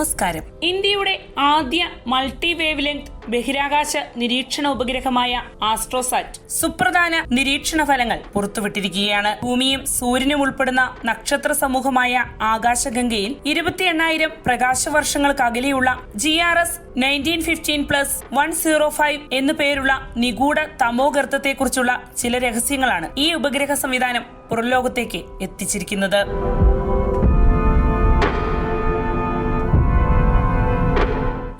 നമസ്കാരം. ഇന്ത്യയുടെ ആദ്യ മൾട്ടി വേവ് ലെങ്ത് ബഹിരാകാശ നിരീക്ഷണ ഉപഗ്രഹമായ ആസ്ട്രോസാറ്റ് സുപ്രധാന നിരീക്ഷണ ഫലങ്ങൾ പുറത്തുവിട്ടിരിക്കുകയാണ്. ഭൂമിയും സൂര്യനും ഉൾപ്പെടുന്ന നക്ഷത്ര സമൂഹമായ ആകാശഗംഗയിൽ ഇരുപത്തി എണ്ണായിരം പ്രകാശവർഷങ്ങൾക്ക് അകലെയുള്ള G R S nineteen fifteen plus one zero five എന്നു പേരുള്ള നിഗൂഢ തമോഗർത്തത്തെക്കുറിച്ചുള്ള ചില രഹസ്യങ്ങളാണ് ഈ ഉപഗ്രഹ സംവിധാനം പുറംലോകത്തേക്ക് എത്തിച്ചിരിക്കുന്നത്.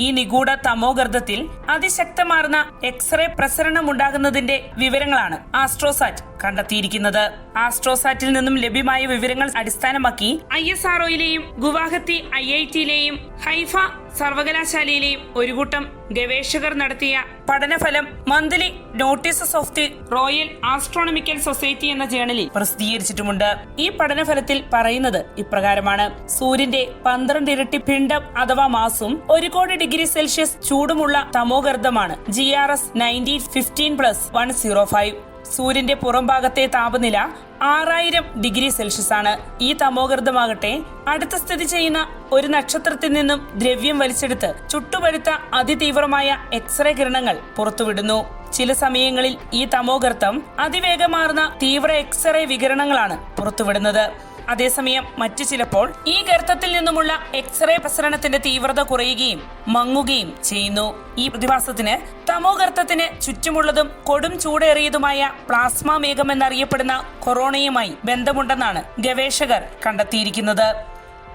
ഈ നിഗൂഢ തമോഗർത്തത്തിൽ അതിശക്തമാർന്ന എക്സ്റേ പ്രസരണം ഉണ്ടാകുന്നതിന്റെ വിവരങ്ങളാണ് ആസ്ട്രോസാറ്റ് കണ്ടെത്തിയിരിക്കുന്നത്. ആസ്ട്രോസാറ്റിൽ നിന്നും ലഭ്യമായ വിവരങ്ങൾ അടിസ്ഥാനമാക്കി ഐ എസ് ആർഒയിലെയും ഗുവാഹത്തി ഐ ഐ ടിയിലെയും ഹൈഫ സർവകലാശാലയിലെയും ഒരു കൂട്ടം ഗവേഷകർ നടത്തിയ പഠനഫലം monthly notices of the royal astronomical society എന്ന ജേണലിൽ പ്രസിദ്ധീകരിച്ചിട്ടുമുണ്ട്. ഈ പഠനഫലത്തിൽ പറയുന്നത് ഇപ്രകാരമാണ്. സൂര്യന്റെ പന്ത്രണ്ട് ഇരട്ടി പിണ്ഡം അഥവാ മാസും ഒരു കോടി ഡിഗ്രി സെൽഷ്യസ് ചൂടുമുള്ള തമോഗർദ്ദമാണ് G R S nineteen fifteen plus one zero five സൂര്യന്റെ പുറംഭാഗത്തെ താപനില ആറായിരം ഡിഗ്രി സെൽഷ്യസ് ആണ്. ഈ തമോഗർദ്ദമാകട്ടെ അടുത്ത സ്ഥിതി ചെയ്യുന്ന ഒരു നക്ഷത്രത്തിൽ നിന്നും ദ്രവ്യം വലിച്ചെടുത്ത് ചുട്ടുപഴുത്ത അതിതീവ്രമായ എക്സ്റേ കിരണങ്ങൾ പുറത്തുവിടുന്നു. ചില സമയങ്ങളിൽ ഈ തമോഗർത്തം അതിവേഗമാർന്ന തീവ്ര എക്സ്റേ വികിരണങ്ങളാണ് പുറത്തുവിടുന്നത്. അതേസമയം മറ്റു ചിലപ്പോൾ ഈ ഗർത്തത്തിൽ നിന്നുമുള്ള എക്സ്റേ പ്രസരണത്തിന്റെ തീവ്രത കുറയുകയും മങ്ങുകയും ചെയ്യുന്നു. ഈ പ്രതിഭാസത്തിന് തമോഗർത്തത്തിന് ചുറ്റുമുള്ളതും കൊടും ചൂടേറിയതുമായ പ്ലാസ്മ മേഘം എന്നറിയപ്പെടുന്ന കൊറോണയുമായി ബന്ധമുണ്ടെന്നാണ് ഗവേഷകർ കണ്ടെത്തിയിരിക്കുന്നത്.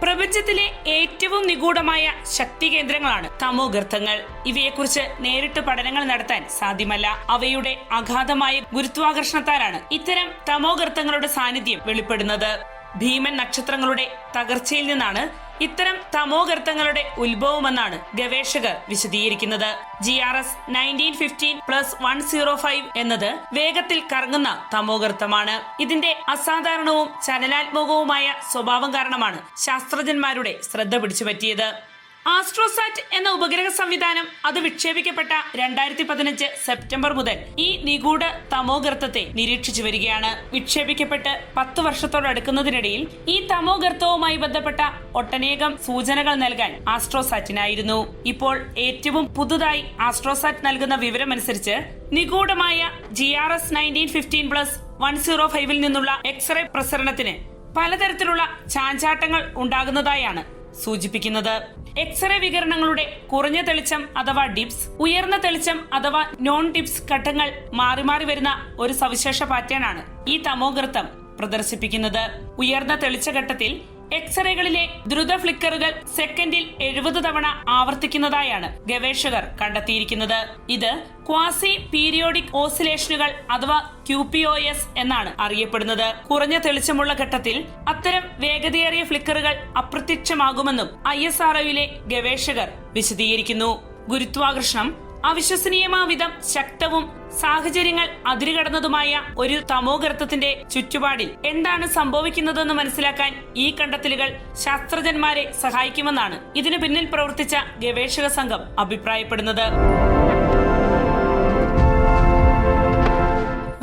പ്രപഞ്ചത്തിലെ ഏറ്റവും നിഗൂഢമായ ശക്തി കേന്ദ്രങ്ങളാണ് തമോഗർത്തങ്ങൾ ഇവയെക്കുറിച്ച് നേരിട്ട് പഠനങ്ങൾ നടത്താൻ സാധ്യമല്ല. അവയുടെ അഗാധമായ ഗുരുത്വാകർഷണത്താലാണ് ഇത്തരം തമോഗർത്തങ്ങളുടെ സാന്നിധ്യം വെളിപ്പെടുന്നത്. ഭീമൻ നക്ഷത്രങ്ങളുടെ തകർച്ചയിൽ നിന്നാണ് ഇത്തരം തമോഗർത്തങ്ങളുടെ ഉത്ഭവമെന്നാണ് ഗവേഷകർ വിശദീകരിക്കുന്നത്. G R S nineteen fifteen plus one zero five എന്നത് വേഗത്തിൽ കറങ്ങുന്ന തമോഗർത്തമാണ്. ഇതിന്റെ അസാധാരണവും ചലനാത്മകവുമായ സ്വഭാവം കാരണമാണ് ശാസ്ത്രജ്ഞന്മാരുടെ ശ്രദ്ധ പിടിച്ചുപറ്റിയത്. ആസ്ട്രോസാറ്റ് എന്ന ഉപഗ്രഹ സംവിധാനം അത് വിക്ഷേപിക്കപ്പെട്ട രണ്ടായിരത്തി പതിനഞ്ച് സെപ്റ്റംബർ മുതൽ ഈ നിഗൂഢ തമോഗർത്തത്തെ നിരീക്ഷിച്ചു വരികയാണ്. വിക്ഷേപിക്കപ്പെട്ട് പത്ത് വർഷത്തോടടുക്കുന്നതിനിടയിൽ ഈ തമോഗർത്തവുമായി ബന്ധപ്പെട്ട ഒട്ടനേകം സൂചനകൾ നൽകാൻ ആസ്ട്രോസാറ്റിനായിരുന്നു. ഇപ്പോൾ ഏറ്റവും പുതുതായി ആസ്ട്രോസാറ്റ് നൽകുന്ന വിവരമനുസരിച്ച് നിഗൂഢമായ G R S nineteen fifteen plus one zero ഫൈവിൽ നിന്നുള്ള എക്സ്റേ പ്രസരണത്തിന് പലതരത്തിലുള്ള ചാഞ്ചാട്ടങ്ങൾ ഉണ്ടാകുന്നതായാണ് സൂചിപ്പിക്കുന്നത്. എക്സ്റേ വികരണങ്ങളുടെ കുറഞ്ഞ തെളിച്ചം അഥവാ ഡിപ്സ് ഉയർന്ന തെളിച്ചം അഥവാ നോൺ ഡിപ്സ് ഘട്ടങ്ങൾ മാറി മാറി വരുന്ന ഒരു സവിശേഷ പാറ്റേൺ ആണ് ഈ തമോഗൃത്തം പ്രദർശിപ്പിക്കുന്നത്. ഉയർന്ന തെളിച്ച ഘട്ടത്തിൽ എക്സ്റേകളിലെ ദ്രുത ഫ്ലിക്കറുകൾ സെക്കൻഡിൽ എഴുപത് തവണ ആവർത്തിക്കുന്നതായാണ് ഗവേഷകർ കണ്ടെത്തിയിരിക്കുന്നത്. ഇത് ക്വാസി പീരിയോഡിക് ഓസിലേഷനുകൾ അഥവാ ക്യു പി ഒ എസ് എന്നാണ് അറിയപ്പെടുന്നത്. കുറഞ്ഞ തെളിച്ചമുള്ള ഘട്ടത്തിൽ അത്തരം വേഗതയേറിയ ഫ്ലിക്കറുകൾ അപ്രത്യക്ഷമാകുമെന്നും ഐ എസ് ആർഒയിലെ ഗവേഷകർ വിശദീകരിക്കുന്നു. ഗുരുത്വാകർഷണം അവിശ്വസനീയമാവിധം ശക്തവും സാഹചര്യങ്ങൾ അതിരുകടന്നതുമായ ഒരു തമോഗർത്തത്തിന്റെ ചുറ്റുപാടിൽ എന്താണ് സംഭവിക്കുന്നതെന്ന് മനസ്സിലാക്കാൻ ഈ കണ്ടെത്തലുകൾ ശാസ്ത്രജ്ഞന്മാരെ സഹായിക്കുമെന്നാണ് ഇതിനു പിന്നിൽ പ്രവർത്തിച്ച ഗവേഷക സംഘം അഭിപ്രായപ്പെടുന്നത്.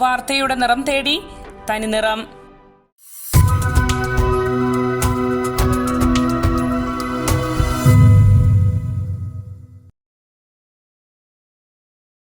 വാർത്തയുടെ നിറം തേടി തനി നിറം.